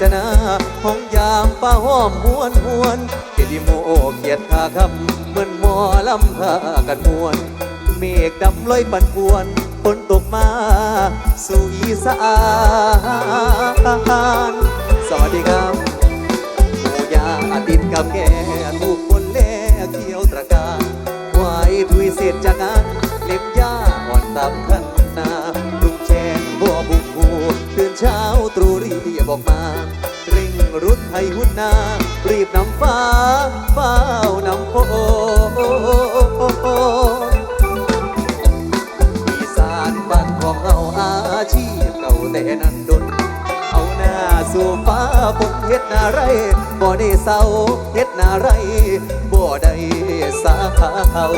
แอบแอบเกียดชนะห้องยามป้าห้อมหวนหวนเจดีโมเกียดขาคำเหมือนหมอลำพากันมวน เมฆดำลอยปั่นป่วนฝนตกมา สู่อีสานสวัสดีครับโอยาติดกับแกถูกคนแลเขียวตระการควายทุยเศษจากงานเล็บยาอ่อนตับขันนาลุงแจงบัวบุกบูตื่นเช้า บอกมาเร่งรุดไทยหุ่นนา รีบนำฟ้าเฝ้านำโพอีสานบ้านของเราอาชีพเก่าแต่นั้นดน เอาหน้าสู่ฟ้าผมเฮ็ดนาไรบ่ได้เศร้าเฮ็ดนาไรบ่ได้สาเขา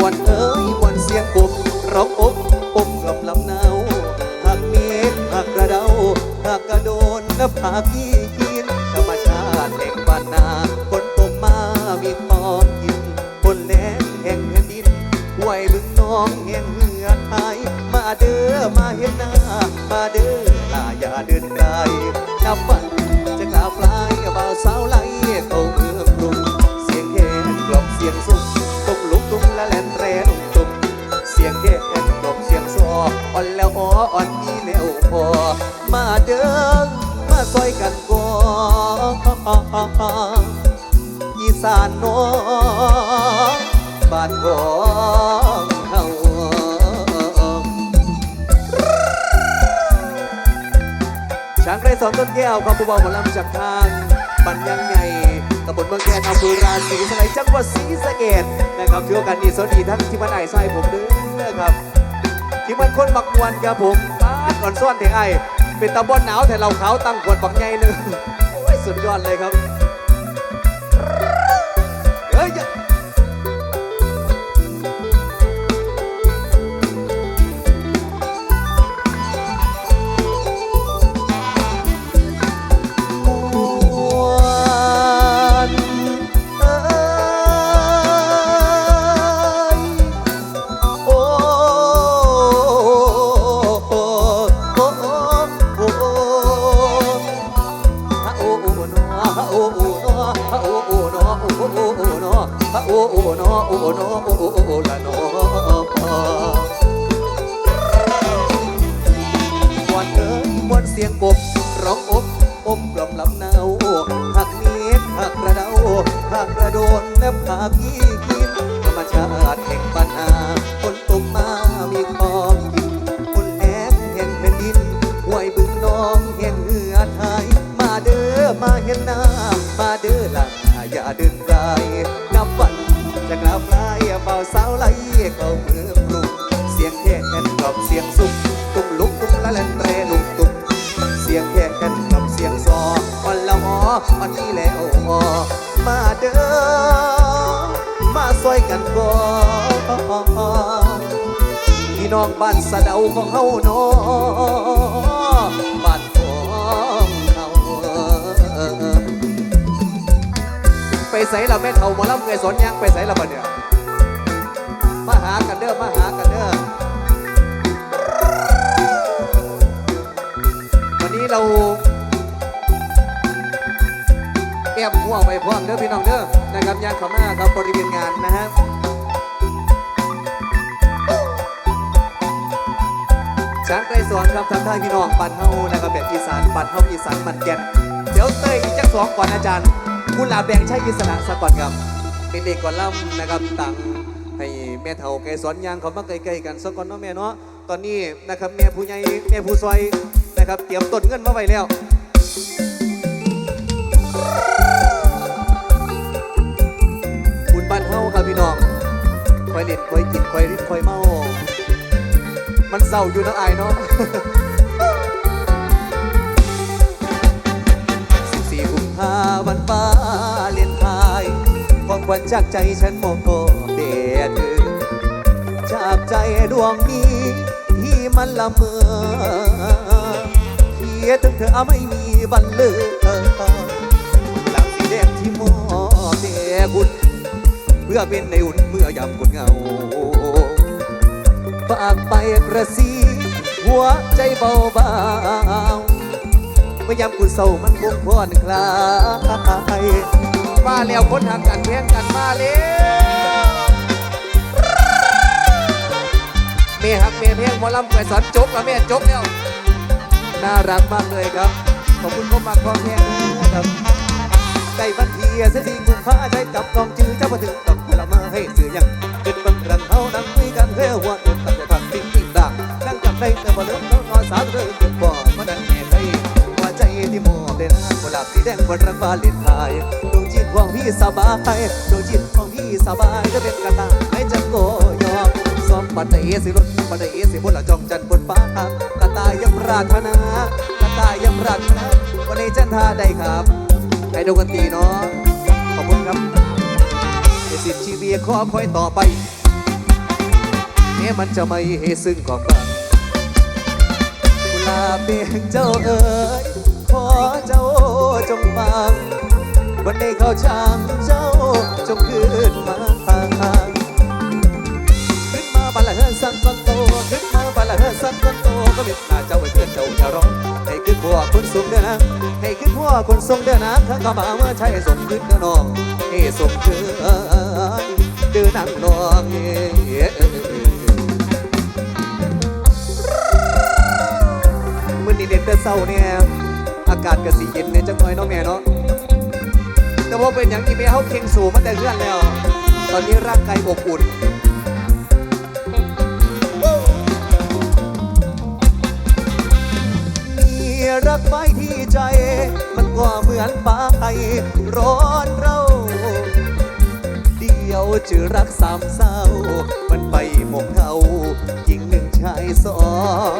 บวนเอ้ยบวนเสียงกบร้องอบอบกำลำหนาวหากเมฆหากกระเดาหากกระโดนน้ำผาพี่กินธรรมชาติแห่งบ้านนาฝนตกมามีปองกินคนแลงแห่งแผ่นดินไหวบึงน้องแห่งเหือไทยมาเด้อมาเห็น ซอยกันก่อนอีสานน้องบ้านของเฮาช้างไกรสอนต้นแก้วครับผู้บ่าวหมอลำจากทางบันยังไงตำบลเมืองแกนอำเภอราศีสไลยจังหวัดศรีสะเกดนะครับถือโอกาสนี้สวัสดีทั้งที่มันไอ้ไส้ผมเด้อครับที่มันคนบักมวนครับผมปาก่อนซ่อนเถไอ้ เป็นตะบอนหนาวแต่เราขาวตั้งขวดบักใหญ่หนึ่งโอ้ยสุดยอดเลยครับ ร้องอบอบกล่อมลำหนาหักเมีดหักกระเดาหักกระโดนและผาพี่กินธรรมชาติแห่งปัญหาคนตกมามีของกินคนแอกแห่งแผ่นดินห้วยบึงน้องแห่งเหือไทย มาเด้อมาเห็นหน้า มาเด้อล่ะอย่าเดินไกลนับวันจะกลับลายเบาสาวไหลเข้าเมือง ออ่อนนี่แล้วมาเด้อมาซอยกันก่อนพี่น้องบ้านสะเดาของเฮาเนาะบ้านของเฮาไปใส่ละแม่เฒ่ามอลำเคยสอนยังไปใส่ละบัดเนี่ยมาหากันเด้อมาหากันเด้อวันนี้เรา อบหัวไปพร้อมเด้อพี่น้องเด้อนะครับยางเขามาครับบริเวณงานนะฮะช้างไกลสอนครับทางท่ายพี่น้องปันเฮานะครับแบบอีสานปันเฮาอีสานมันแก่นเดี๋ยวเตยอีกจักสองก่อนอาจารย์คุณลาแบงใช้อิสระสะก่อนครับเป็นเด็กก่อนล่ำนะครับต่างให้แม่เฒ่าไกลสอนยางเขามาใกลๆกันสักก่อนเนาะแม่เนาะตอนนี้นะครับแม่ผู้ใหญ่แม่ผู้ซอยนะครับเตรียมต้นเงินมาไว้แล้ว อยเล่นคอยกินคอยริบคอยเมา มันเศร้าอยู่นะไอเนาะสิบสี่กุมภาวันฟ้าเลียนพายความควันจากใจฉันโมโงก็เด็ดจากใจดวงนี้ ที่มันละเมอเขียถึงเธอไม่มีวันเลิกหลังสีแดงที่มอแต่คุณ พื่อเป็นในอุ่นเมื่อยามคุณเงาฝากไปกระซีหัวใจเบาเบาเมื่อยามกูเศร้ามันคงพอนคลายมาแล้วคนหักกันเพียงกันมาแล้วเมียหักเมียเพียงหมอลำไปสอนจบแล้วแม่จบแล้วน่ารักมากเลยครับ ขอบคุณก็มากความแค่นะครับ ใกล้วันที่เสียทีกุมภาใช้กับกองจื้อเจ้ามาถึงต้องพลมาให้เสื่อยังขึ้นบังรังเขานั่งคุยกันเพื่อหัวตุนตั้งแต่ตอนสิ่งสิ่งดังนั่งจำได้แต่บ่เลิกเขานอนสาวเรื่องเกิดบ่มาดังแม่ไทยหัวใจที่มอบได้นะกุหลาบสีแดงบนรังบาลินไทยดวงจิตของพี่สบายดวงจิตของพี่สบายจะเป็นกระตายให้จังโกยอมซ้อมปัดเตสิรถปัดเตสิบนละจองจันบนฟ้ากระตายยังปรารถนากระตายยังปรารถนาวันนี้จันทาได้ครับ ให้ดูกันตีเนาะขอบคุณครับเอสิบชีวีขอคอยต่อไปแม้มันจะไม่เฮซึ่งก่อนกังกุลาเบียงเจ้าเอ๋ยขอเจ้าจงฟังวันนี้เขาช่างเจ้าจงคืนมา ก็มีหน้าเจ้าไว้เพื่อนเจ้าจะร้องให้ขึ้นพวกคนสูงเด้อนะให้ขึ้นพวกคนทรงเด้อนะข้ากระบาเมื่อใช้สมขึ้นเด้อน้องให้สมขึ้นเด้อนังน้องเมื่อนี้เด็กแต่เศร้าเนี่ยอากาศก็สีเย็นเนี่ยจังหน่อยเนาะแม่เนาะแต่ว่าเป็นอย่างที่แม่เขาเข่งสูงมาแต่เพื่อนแล้ว ตอนนี้ร่างกายอบอุ่น รักไว้ที่ใจ มันก็เหมือนฟ้าไอร้อนเราเดียวจะรักสามเศร้า มันไปหมกเขาหญิงหนึ่งชายสอ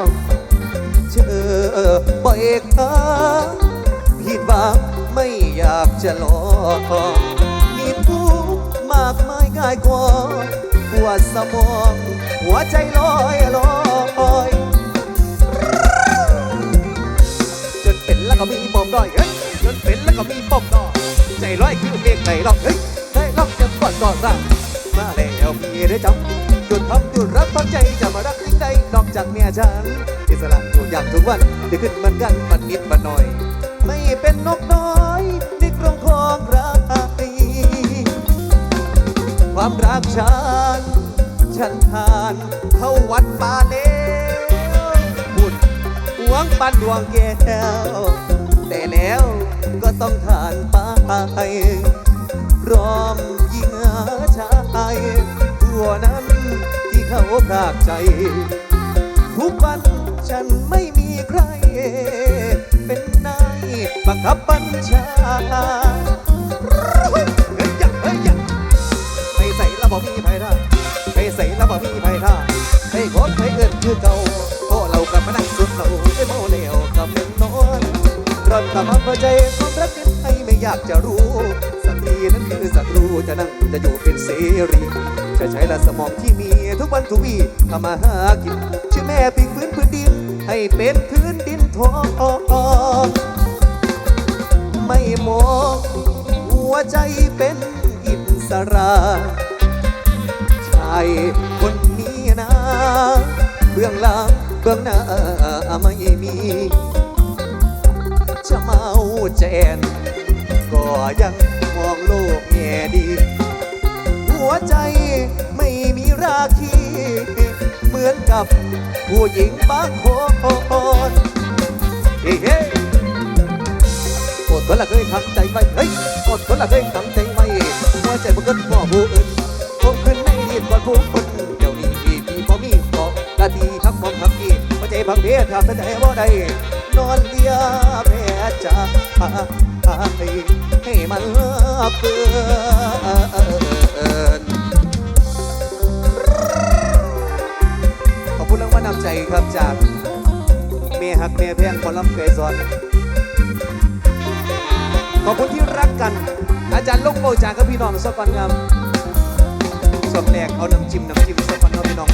งเจอบ่อยครั้งผิดหวังไม่อยากจะลองมีทุกมากมายกายกองปวดสมอง หัวใจลอยลอย ก็มีปมด้อยเฮ้ยจนเป็นแล้วก็มีปมด้อยใจร้อยคือเพลงไหนลองเฮ้ยได้ลองจะกอนก่อนรักมาแล้วพี่ได้จำจุดทำจุดรักฟังใจจะมารักยิ่งใดนอกจากเมียฉันอิสระทุกอย่างทุกวันได้ขึ้นเหมือนกันมันนิดมันหน่อย ไม่เป็นนกน้อยในกรงของรักความรักฉันฉันทานเข้าวัดป่าแล้วบุญหวงปันดวงแก้ว ก็ต้องทานไปร้อมยิงหาชายตัวนั้นที่เขาพรากใจ ทุกวันฉันไม่มีใคร เป็นนายบังคับบัญชา ตามอำเภอใจความรักเป็นไทยไม่อยากจะรู้สักทีนั้นคือศัตรูจะนั่งจะอยู่เป็นเสรีจะใช้ละสมองที่มีทุกวันทุกวีทำมาหากินชื่อแม่พิงพื้นพื้นดิน ให้เป็นพื้นดินทองไม่มองหัวใจเป็นอิสระชายคนนี้นะ เบื้องหลังเบื้องหน้าไม่มี จะเมาแจน ก็ยังมองโลกแง่ดี หัวใจไม่มีราคี เหมือนกับผู้หญิงบางคนเฮ้เฮ้อดทนละเคยทำใจไว้เฮ้ยอดทนละเคยทำใจไว้หัวใจบ่เกินพ่อผู้อื่นผมขึ้นในดีกว่าผู้คนเดี๋ยวนี้พี่พี่บ่มีพอละทีทักมองทักทีหัวใจพังเพศทำใจบ่ได้ นอนเลียแผลใจให้มันเปื่อนขอบคุณรางว่านำใจครับจากเมียหักเมียแพงคอลัมน์เกซอนขอบคุณที่รักกัน อาจารย์ลุงโกจากกับพี่น้องสกันงามสมแรกเอาน้ำจิ้มน้ำจิ้มสกันเนาะพี่น้อง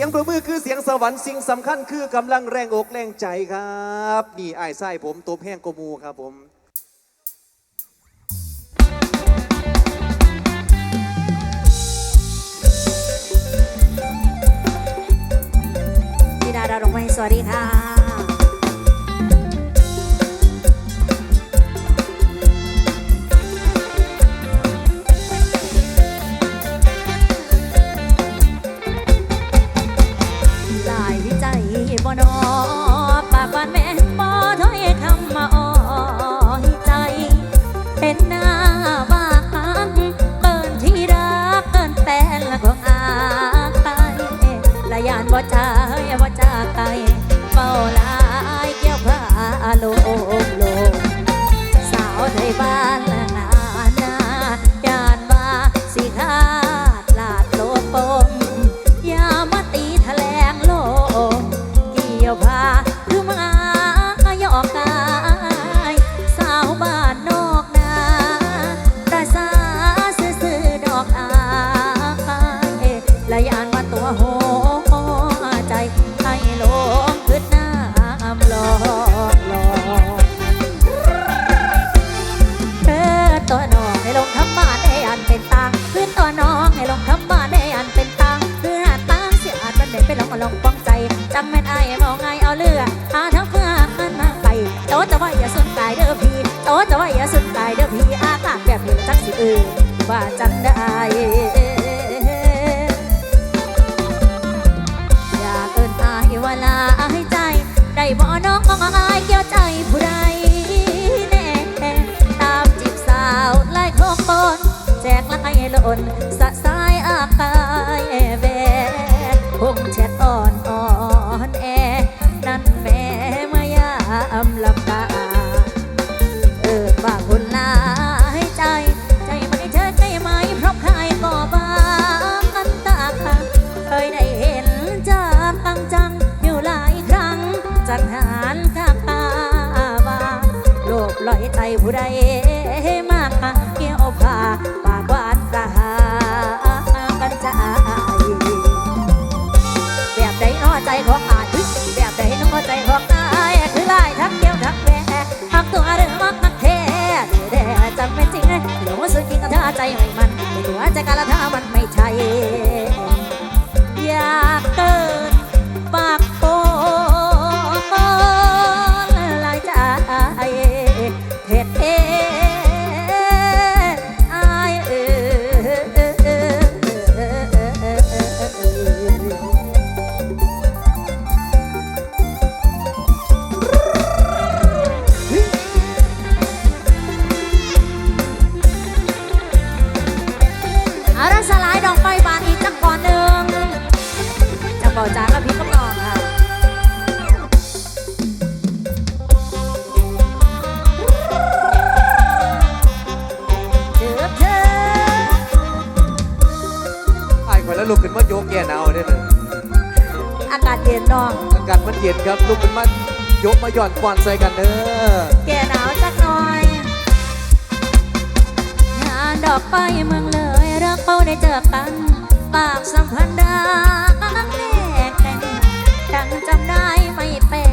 สียงประมือคือเสียงสวรรค์สิ่งสำคัญคือกำลังแรงอกแรงใจครับ นี่ไอ้ไส้ผมตัวแห้งกมูครับผมพี่ดาดาลงไปสวัสดีค่ะ vámonos. ว่าจังได้ อยากเอินอาว่าลายใจ ได้บ่น้องของอายเกี่ยวใจผู้ใดแน่ตามจีบสาวไล่ขอคนแจกละไอ้ล้นสะ ย็นๆครับลูกเป็นมันยกมาหย่อนควันใส่กันเนอแก่หนาวจักหน่อยงานดอกไปเมืองเลยรักเป้าได้เจอกัน ปากสัมพันธ์ดังแน่แต่ดังจำได้ไม่แป็น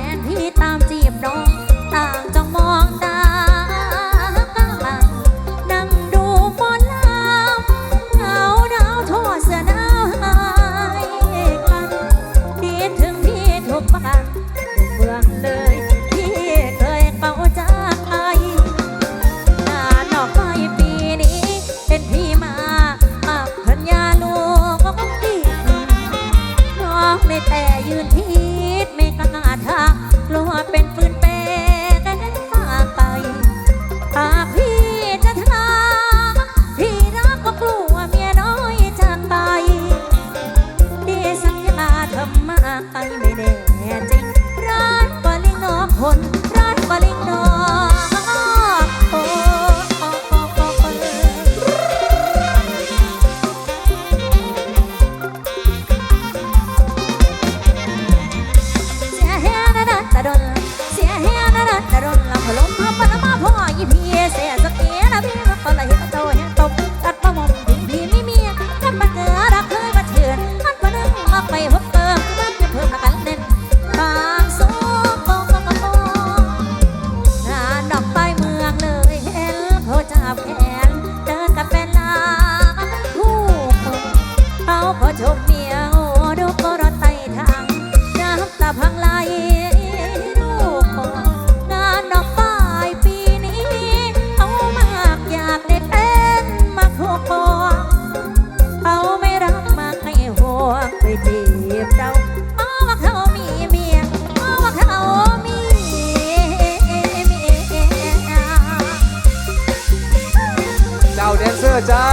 จ้า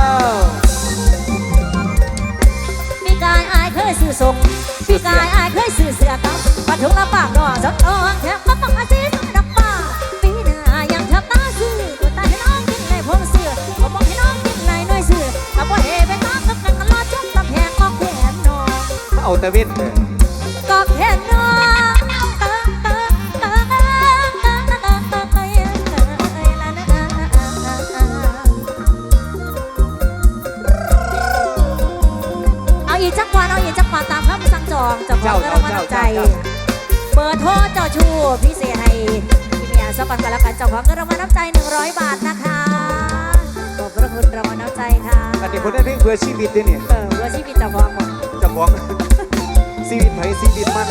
พี่กายอายเคยสื่อส่งพี่กายอายเคยสื่อเสือกับปัดถุงละปากดอกสดอ้อนแถมก็ปักอาชีพดับป้าปีหน้ายังทำตาซื้อตัวตาให้น้องกินในพงเสื้อผมบอกให้น้องกินไรน้อยเสื้อกับ่าเฮไปน้องกับกันกันรอจนตัำแหงก็แขนน้องเอาแต่วิทย์ จักปาตามคำสั่งจองจะขอเงินรางวัลใจเปิดโทรเจ้าชูพิเศษให้พี่เมียสปันกันแล้วกันจ้าของเงินรางวัลน้ำใจ 100 บาทนะคะขอบพระคุณรางวัลน้ำใจค่ะอันนี้คนได้เพลงเพื่อชีวิตด้วยเนี่ยเออเพื่อชีวิตจ้าของหมดเจ้าของชีวิตไผชีวิตมัน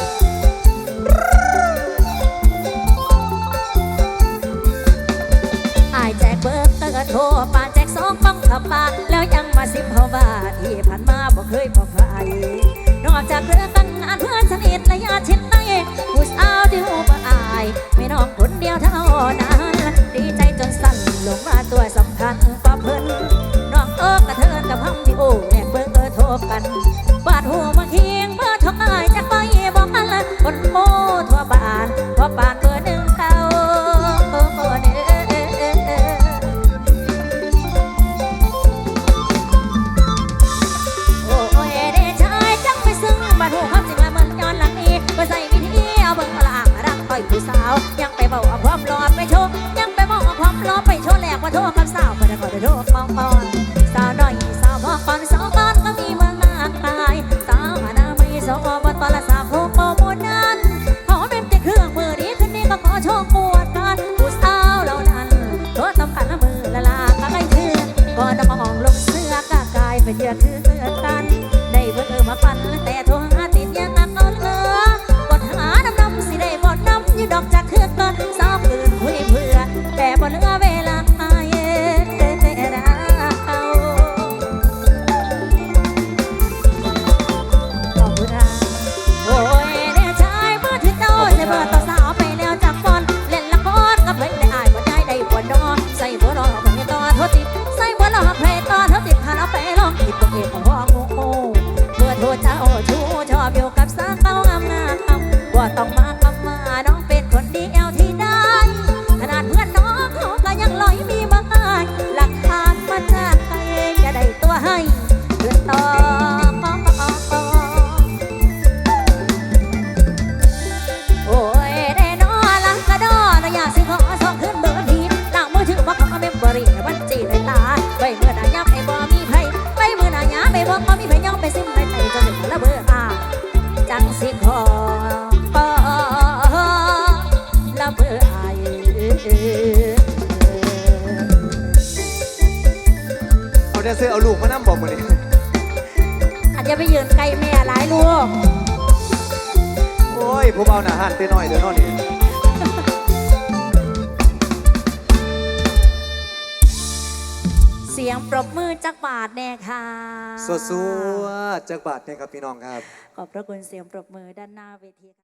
ไอ้แจกเบิร์กกร์โทรไป ขับปาแล้วยังมาซิมเขาวาที่ผ่านมาบอกเคยบอกใครนอกจากเรื่องกันงานเพื่อนสนิทและญาติชิดใต้ oh จเสื้อเอาลูกมานั่งบอกมาเลยอาจจะไปยืนไกลแม่หลายลูก โอ้ยผมเอาหน้าหันไปหน่อยเดี๋ยวน้อนี่เสียงปรบมือจักบาทแน่ค่ะสวัสดีจักบาทแน่ครับพี่น้องครับ ขอบพระคุณเสียงปรบมือด้านหน้าเวที